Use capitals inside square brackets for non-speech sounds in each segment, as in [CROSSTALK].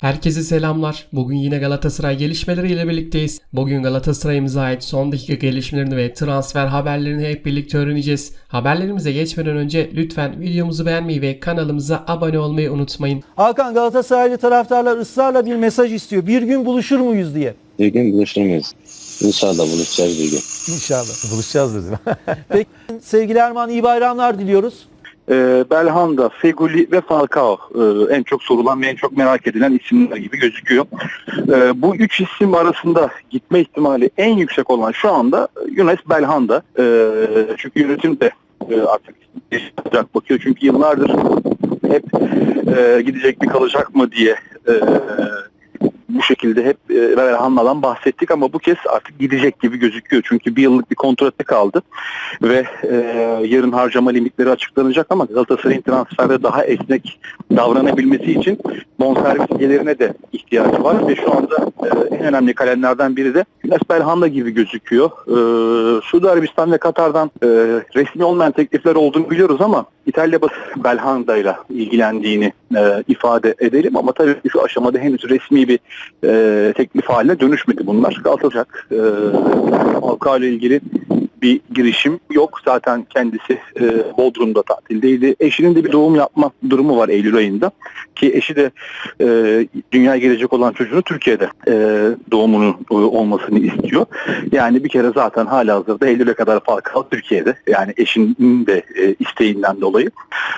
Herkese selamlar. Bugün yine Galatasaray gelişmeleriyle birlikteyiz. Bugün Galatasaray'ımıza ait son dakika gelişmelerini ve transfer haberlerini hep birlikte öğreneceğiz. Haberlerimize geçmeden önce lütfen videomuzu beğenmeyi ve kanalımıza abone olmayı unutmayın. Hakan Galatasaraylı taraftarlar ısrarla bir mesaj istiyor. Bir gün buluşur muyuz diye. Bir gün buluşur muyuz? İnşallah buluşacağız bir gün. İnşallah. Buluşacağız dedi. [LAUGHS] Peki sevgili Erman iyi bayramlar diliyoruz. Ee, Belhanda, Feguli ve Falcao e, en çok sorulan ve en çok merak edilen isimler gibi gözüküyor. Ee, bu üç isim arasında gitme ihtimali en yüksek olan şu anda Yunus Belhanda. Ee, çünkü yönetim de e, artık sıcak bakıyor. Çünkü yıllardır hep e, gidecek mi kalacak mı diye bu şekilde hep e, Belhanda'dan bahsettik ama bu kez artık gidecek gibi gözüküyor. Çünkü bir yıllık bir kontratı kaldı ve e, yarın harcama limitleri açıklanacak ama Galatasaray'ın transferde daha esnek davranabilmesi için bonservis gelirine de ihtiyacı var ve şu anda e, en önemli kalemlerden biri de Yunus Belhanda gibi gözüküyor. E, Suudi Arabistan ve Katar'dan e, resmi olmayan teklifler olduğunu biliyoruz ama İtalya basını Belhanda ile ilgilendiğini e, ifade edelim ama tabii şu aşamada henüz resmi bir e, teklif haline dönüşmedi bunlar. Galatasaray e, Falcao ile ilgili bir girişim yok. Zaten kendisi e, Bodrum'da tatildeydi. Eşinin de bir doğum yapma durumu var Eylül ayında. Ki eşi de e, dünyaya gelecek olan çocuğunu Türkiye'de e, doğumunu e, olmasını istiyor. Yani bir kere zaten hala hazırda Eylül'e kadar Falcao Türkiye'de. Yani eşinin de e, isteğinden dolayı.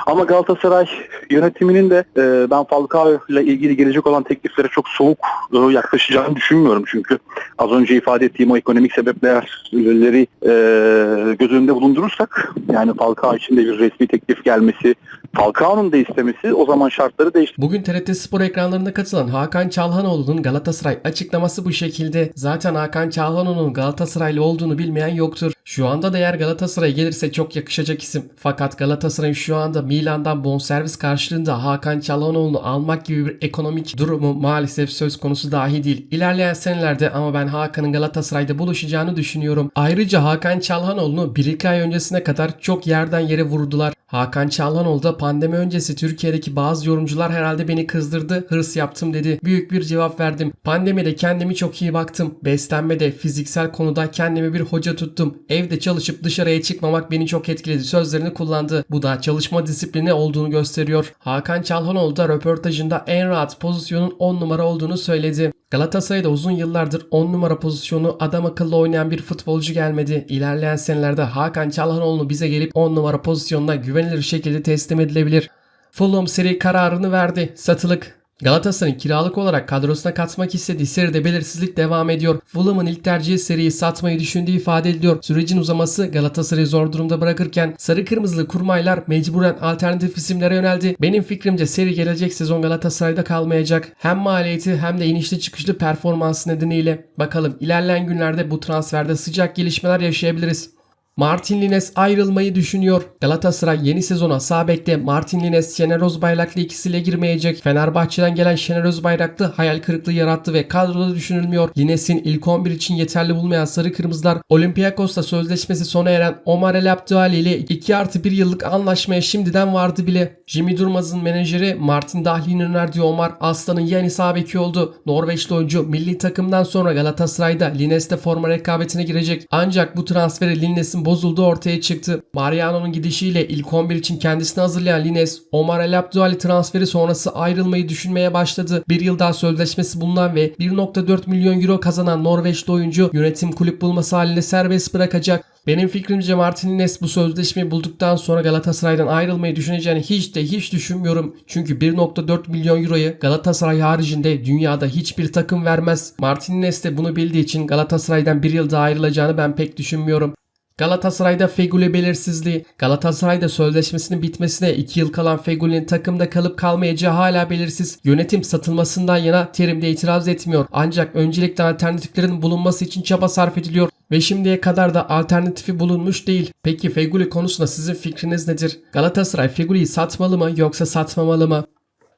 Ama Galatasaray yönetiminin de e, ben Falcao ile ilgili gelecek olan tekliflere çok soğuk e, yaklaşacağını düşünmüyorum. Çünkü az önce ifade ettiğim o ekonomik sebepleri e, göz önünde bulundurursak yani Falcao için de bir resmi teklif gelmesi, Falcao'nun da istemesi o zaman şartları değiştirir. Bugün TRT Spor ekranlarına katılan Hakan Çalhanoğlu'nun Galatasaray açıklaması bu şekilde. Zaten Hakan Çalhanoğlu'nun Galatasaraylı olduğunu bilmeyen yoktur. Şu anda da eğer Galatasaray gelirse çok yakışacak isim. Fakat Galatasaray'ın şu anda Milan'dan bonservis karşılığında Hakan Çalhanoğlu'nu almak gibi bir ekonomik durumu maalesef söz konusu dahi değil. İlerleyen senelerde ama ben Hakan'ın Galatasaray'da buluşacağını düşünüyorum. Ayrıca Hakan Çalhanoğlu'nu 1-2 ay öncesine kadar çok yerden yere vurdular. Hakan Çalhanoğlu da pandemi öncesi Türkiye'deki bazı yorumcular herhalde beni kızdırdı, hırs yaptım dedi. Büyük bir cevap verdim. Pandemide kendimi çok iyi baktım. Beslenmede, fiziksel konuda kendimi bir hoca tuttum. Evde çalışıp dışarıya çıkmamak beni çok etkiledi. Sözlerini kullandı. Bu da çalışma disiplini olduğunu gösteriyor. Hakan Çalhanoğlu da röportajında en rahat pozisyonun 10 numara olduğunu söyledi. Galatasaray'da uzun yıllardır 10 numara pozisyonu adam akıllı oynayan bir futbolcu gelmedi. İlerleyen senelerde Hakan Çalhanoğlu bize gelip 10 numara pozisyonuna güvenilir şekilde teslim edilebilir. Fulham seri kararını verdi. Satılık. Galatasaray'ın kiralık olarak kadrosuna katmak istediği seride belirsizlik devam ediyor. Fulham'ın ilk tercihi seriyi satmayı düşündüğü ifade ediliyor. Sürecin uzaması Galatasaray'ı zor durumda bırakırken sarı kırmızılı kurmaylar mecburen alternatif isimlere yöneldi. Benim fikrimce seri gelecek sezon Galatasaray'da kalmayacak. Hem maliyeti hem de inişli çıkışlı performansı nedeniyle. Bakalım ilerleyen günlerde bu transferde sıcak gelişmeler yaşayabiliriz. Martin Lines ayrılmayı düşünüyor. Galatasaray yeni sezona sağ bekte Martin Lines, Şener Özbayraklı ikisiyle girmeyecek. Fenerbahçe'den gelen Şener Özbayraklı hayal kırıklığı yarattı ve kadroda düşünülmüyor. Lines'in ilk 11 için yeterli bulmayan Sarı Kırmızılar Olympiakos'ta sözleşmesi sona eren Omar El Abdüali ile 2 artı 1 yıllık anlaşmaya şimdiden vardı bile. Jimmy Durmaz'ın menajeri Martin Dahli'nin önerdiği Omar Aslan'ın yeni sağ beki oldu. Norveçli oyuncu milli takımdan sonra Galatasaray'da Lines'te forma rekabetine girecek. Ancak bu transferi Lines'in bozulduğu ortaya çıktı. Mariano'nun gidişiyle ilk 11 için kendisini hazırlayan Lines, Omar El Abdüali transferi sonrası ayrılmayı düşünmeye başladı. Bir yıl daha sözleşmesi bulunan ve 1.4 milyon euro kazanan Norveçli oyuncu yönetim kulüp bulması halinde serbest bırakacak. Benim fikrimce Martin Lines bu sözleşmeyi bulduktan sonra Galatasaray'dan ayrılmayı düşüneceğini hiç de hiç düşünmüyorum. Çünkü 1.4 milyon euroyu Galatasaray haricinde dünyada hiçbir takım vermez. Martin Lines de bunu bildiği için Galatasaray'dan bir yıl daha ayrılacağını ben pek düşünmüyorum. Galatasaray'da Feguli belirsizliği. Galatasaray'da sözleşmesinin bitmesine 2 yıl kalan Feguli'nin takımda kalıp kalmayacağı hala belirsiz. Yönetim satılmasından yana terimde itiraz etmiyor. Ancak öncelikle alternatiflerin bulunması için çaba sarf ediliyor. Ve şimdiye kadar da alternatifi bulunmuş değil. Peki Feguli konusunda sizin fikriniz nedir? Galatasaray Feguli'yi satmalı mı yoksa satmamalı mı?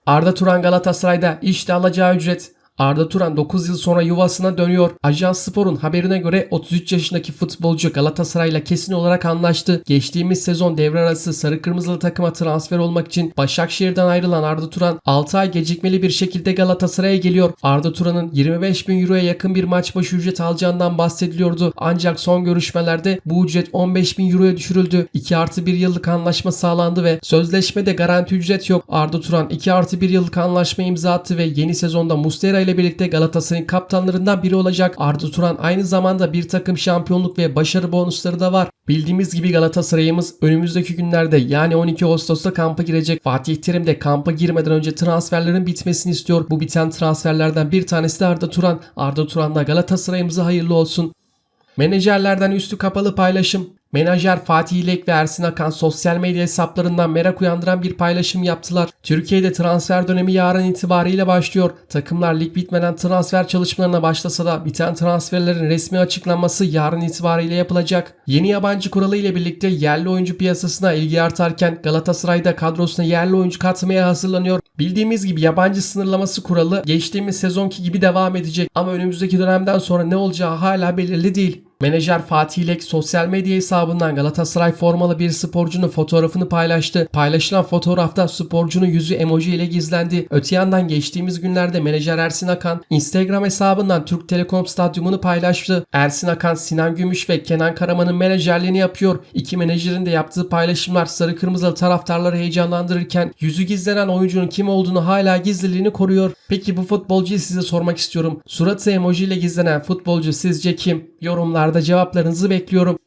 Arda Turan Galatasaray'da işte alacağı ücret Arda Turan 9 yıl sonra yuvasına dönüyor. Ajans Spor'un haberine göre 33 yaşındaki futbolcu Galatasaray'la kesin olarak anlaştı. Geçtiğimiz sezon devre arası sarı kırmızılı takıma transfer olmak için Başakşehir'den ayrılan Arda Turan 6 ay gecikmeli bir şekilde Galatasaray'a geliyor. Arda Turan'ın 25 bin euroya yakın bir maç başı ücret alacağından bahsediliyordu. Ancak son görüşmelerde bu ücret 15 bin euroya düşürüldü. 2 artı 1 yıllık anlaşma sağlandı ve sözleşmede garanti ücret yok. Arda Turan 2 artı 1 yıllık anlaşma imza attı ve yeni sezonda Muslera ile birlikte Galatasaray'ın kaptanlarından biri olacak. Arda Turan aynı zamanda bir takım şampiyonluk ve başarı bonusları da var. Bildiğimiz gibi Galatasaray'ımız önümüzdeki günlerde yani 12 Ağustos'ta kampa girecek. Fatih Terim de kampa girmeden önce transferlerin bitmesini istiyor. Bu biten transferlerden bir tanesi de Arda Turan. Arda Turan da Galatasaray'ımıza hayırlı olsun. Menajerlerden üstü kapalı paylaşım. Menajer Fatih İlek ve Ersin Akan sosyal medya hesaplarından merak uyandıran bir paylaşım yaptılar. Türkiye'de transfer dönemi yarın itibariyle başlıyor. Takımlar lig bitmeden transfer çalışmalarına başlasa da biten transferlerin resmi açıklanması yarın itibariyle yapılacak. Yeni yabancı kuralı ile birlikte yerli oyuncu piyasasına ilgi artarken Galatasaray'da kadrosuna yerli oyuncu katmaya hazırlanıyor. Bildiğimiz gibi yabancı sınırlaması kuralı geçtiğimiz sezonki gibi devam edecek ama önümüzdeki dönemden sonra ne olacağı hala belirli değil. Menajer Fatih İlek sosyal medya hesabından Galatasaray formalı bir sporcunun fotoğrafını paylaştı. Paylaşılan fotoğrafta sporcunun yüzü emoji ile gizlendi. Öte yandan geçtiğimiz günlerde menajer Ersin Akan Instagram hesabından Türk Telekom Stadyumunu paylaştı. Ersin Akan, Sinan Gümüş ve Kenan Karaman'ın menajerliğini yapıyor. İki menajerin de yaptığı paylaşımlar sarı kırmızılı taraftarları heyecanlandırırken yüzü gizlenen oyuncunun kim olduğunu hala gizliliğini koruyor. Peki bu futbolcuyu size sormak istiyorum. Suratı emoji ile gizlenen futbolcu sizce kim? Yorumlarda cevaplarınızı bekliyorum.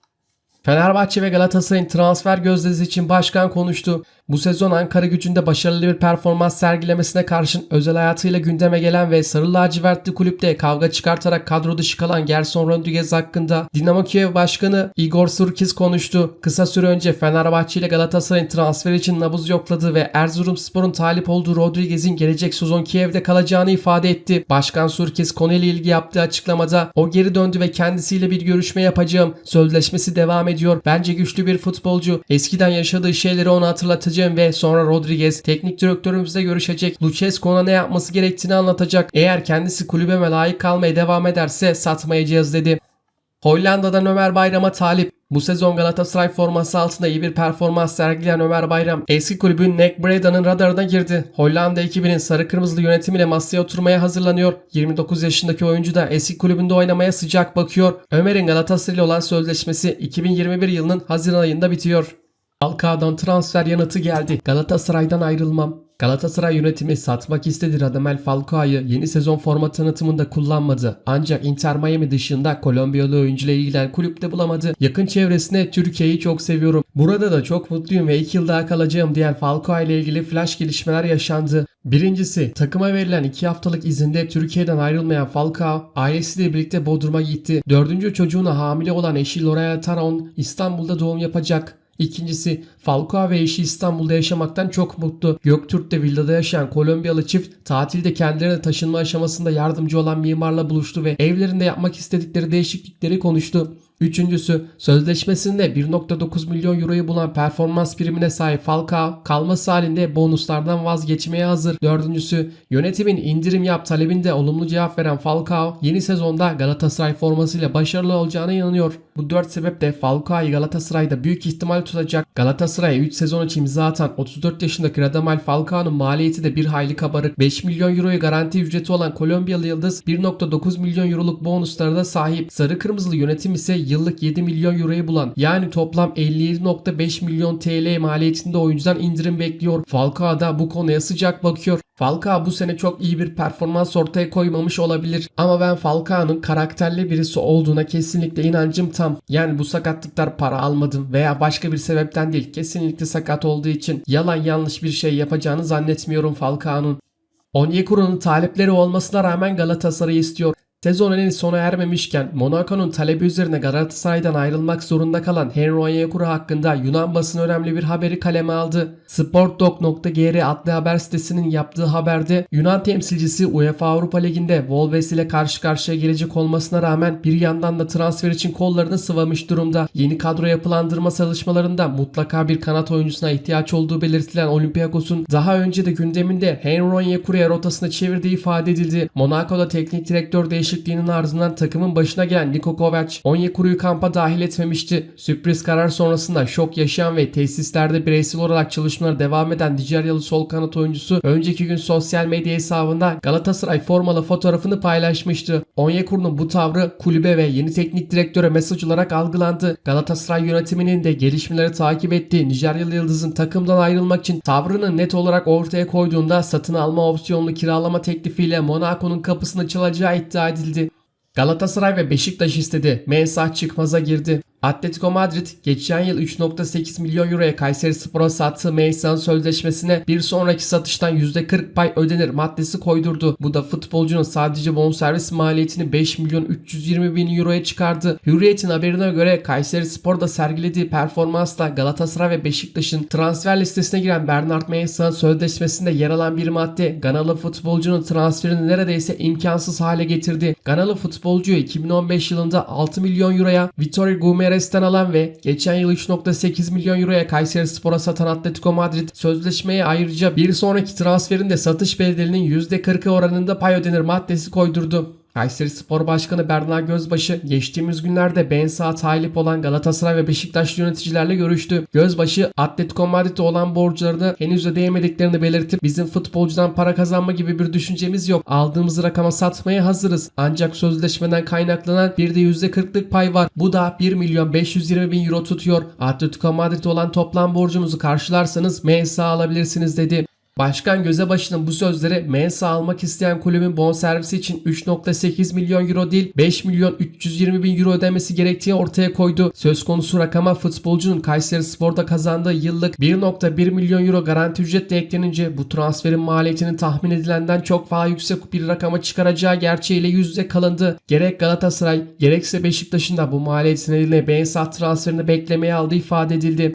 Fenerbahçe ve Galatasaray'ın transfer gözdesi için başkan konuştu. Bu sezon Ankara gücünde başarılı bir performans sergilemesine karşın özel hayatıyla gündeme gelen ve Sarı Lacivertli kulüpte kavga çıkartarak kadro dışı kalan Gerson Rodriguez hakkında Dinamo Kiev Başkanı Igor Surkis konuştu. Kısa süre önce Fenerbahçe ile Galatasaray'ın transfer için nabız yokladı ve Erzurumspor'un talip olduğu Rodriguez'in gelecek sezon Kiev'de kalacağını ifade etti. Başkan Surkis konuyla ilgili yaptığı açıklamada o geri döndü ve kendisiyle bir görüşme yapacağım. Sözleşmesi devam ediyor. Bence güçlü bir futbolcu. Eskiden yaşadığı şeyleri ona hatırlatacağım ve sonra Rodriguez teknik direktörümüzle görüşecek. Lucescu ona ne yapması gerektiğini anlatacak. Eğer kendisi kulübeme layık kalmaya devam ederse satmayacağız dedi. Hollanda'dan Ömer Bayram'a talip. Bu sezon Galatasaray forması altında iyi bir performans sergileyen Ömer Bayram eski kulübün NEC Breda'nın radarına girdi. Hollanda ekibinin sarı kırmızılı yönetimiyle masaya oturmaya hazırlanıyor. 29 yaşındaki oyuncu da eski kulübünde oynamaya sıcak bakıyor. Ömer'in Galatasaray ile olan sözleşmesi 2021 yılının Haziran ayında bitiyor. Falcao'dan transfer yanıtı geldi. Galatasaray'dan ayrılmam. Galatasaray yönetimi satmak istedi Radamel Falcao'yu yeni sezon forma tanıtımında kullanmadı. Ancak Inter Miami dışında Kolombiyalı oyuncuyla ilgilen kulüpte bulamadı. Yakın çevresine Türkiye'yi çok seviyorum. Burada da çok mutluyum ve 2 yıl daha kalacağım diyen Falcao ile ilgili flash gelişmeler yaşandı. Birincisi takıma verilen 2 haftalık izinde Türkiye'den ayrılmayan Falcao ailesiyle birlikte Bodrum'a gitti. Dördüncü çocuğuna hamile olan eşi Loraya Taron İstanbul'da doğum yapacak. İkincisi Falcao ve eşi İstanbul'da yaşamaktan çok mutlu. Göktürk'te villada yaşayan Kolombiyalı çift tatilde kendilerine taşınma aşamasında yardımcı olan mimarla buluştu ve evlerinde yapmak istedikleri değişiklikleri konuştu. Üçüncüsü sözleşmesinde 1.9 milyon euroyu bulan performans primine sahip Falcao kalması halinde bonuslardan vazgeçmeye hazır. Dördüncüsü yönetimin indirim yap talebinde olumlu cevap veren Falcao yeni sezonda Galatasaray formasıyla başarılı olacağına inanıyor. Bu dört sebeple Falcao'yu Galatasaray'da büyük ihtimal tutacak. Galatasaray'a 3 sezon için imza atan 34 yaşındaki Radamel Falcao'nun maliyeti de bir hayli kabarık. 5 milyon euroyu garanti ücreti olan Kolombiyalı Yıldız 1.9 milyon euroluk bonuslara da sahip. Sarı Kırmızılı yönetim ise yıllık 7 milyon euroyu bulan yani toplam 57.5 milyon TL maliyetinde oyuncudan indirim bekliyor. Falcao da bu konuya sıcak bakıyor. Falcao bu sene çok iyi bir performans ortaya koymamış olabilir ama ben Falcao'nun karakterli birisi olduğuna kesinlikle inancım tam. Yani bu sakatlıklar para almadım veya başka bir sebepten değil kesinlikle sakat olduğu için yalan yanlış bir şey yapacağını zannetmiyorum Falcao'nun. Onyekuru'nun talepleri olmasına rağmen Galatasaray istiyor. Sezon henüz sona ermemişken Monaco'nun talebi üzerine Galatasaray'dan ayrılmak zorunda kalan Henry Onyekuru hakkında Yunan basını önemli bir haberi kaleme aldı. Sportdog.gr adlı haber sitesinin yaptığı haberde Yunan temsilcisi UEFA Avrupa Ligi'nde Wolves ile karşı karşıya gelecek olmasına rağmen bir yandan da transfer için kollarını sıvamış durumda. Yeni kadro yapılandırma çalışmalarında mutlaka bir kanat oyuncusuna ihtiyaç olduğu belirtilen Olympiakos'un daha önce de gündeminde Henry Onyekuru'ya rotasını çevirdiği ifade edildi. Monaco'da teknik direktör değişikliğinin ardından takımın başına gelen Niko Kovac Onyekuru'yu kampa dahil etmemişti. Sürpriz karar sonrasında şok yaşayan ve tesislerde bireysel olarak çalışmalara devam eden Nijeryalı sol kanat oyuncusu önceki gün sosyal medya hesabında Galatasaray formalı fotoğrafını paylaşmıştı. Onyekuru'nun bu tavrı kulübe ve yeni teknik direktöre mesaj olarak algılandı. Galatasaray yönetiminin de gelişmeleri takip ettiği Nijeryalı Yıldız'ın takımdan ayrılmak için tavrını net olarak ortaya koyduğunda satın alma opsiyonlu kiralama teklifiyle Monaco'nun kapısını çalacağı iddia edildi edildi. Galatasaray ve Beşiktaş istedi. Mensah çıkmaza girdi. Atletico Madrid geçen yıl 3.8 milyon euroya Kayseri Spor'a sattığı Mensah'ın sözleşmesine bir sonraki satıştan %40 pay ödenir maddesi koydurdu. Bu da futbolcunun sadece bonservis maliyetini 5 milyon 320 bin euroya çıkardı. Hürriyet'in haberine göre Kayseri Spor'da sergilediği performansla Galatasaray ve Beşiktaş'ın transfer listesine giren Bernard Mensah'ın sözleşmesinde yer alan bir madde Ganalı futbolcunun transferini neredeyse imkansız hale getirdi. Ganalı futbolcuyu 2015 yılında 6 milyon euroya Vitor Gumeres'ten alan ve geçen yıl 3.8 milyon euroya Kayseri Spor'a satan Atletico Madrid sözleşmeye ayrıca bir sonraki transferinde satış bedelinin %40'ı oranında pay ödenir maddesi koydurdu. Kayseri Spor Başkanı Berna Gözbaşı geçtiğimiz günlerde Ben Sa'a talip olan Galatasaray ve Beşiktaş yöneticilerle görüştü. Gözbaşı Atletico Madrid'e olan borçlarını henüz ödeyemediklerini belirtip bizim futbolcudan para kazanma gibi bir düşüncemiz yok. Aldığımız rakama satmaya hazırız. Ancak sözleşmeden kaynaklanan bir de %40'lık pay var. Bu da 1 milyon 520 bin euro tutuyor. Atletico Madrid'e olan toplam borcumuzu karşılarsanız Mensa alabilirsiniz dedi. Başkan Gözebaşı'nın bu sözleri Mensa almak isteyen kulübün bonservisi için 3.8 milyon euro değil 5 milyon 320 bin euro ödemesi gerektiği ortaya koydu. Söz konusu rakama futbolcunun Kayseri Spor'da kazandığı yıllık 1.1 milyon euro garanti ücretle eklenince bu transferin maliyetinin tahmin edilenden çok daha yüksek bir rakama çıkaracağı gerçeğiyle yüz yüze kalındı. Gerek Galatasaray gerekse Beşiktaş'ın da bu maliyetin nedeniyle Bensah transferini beklemeye aldığı ifade edildi.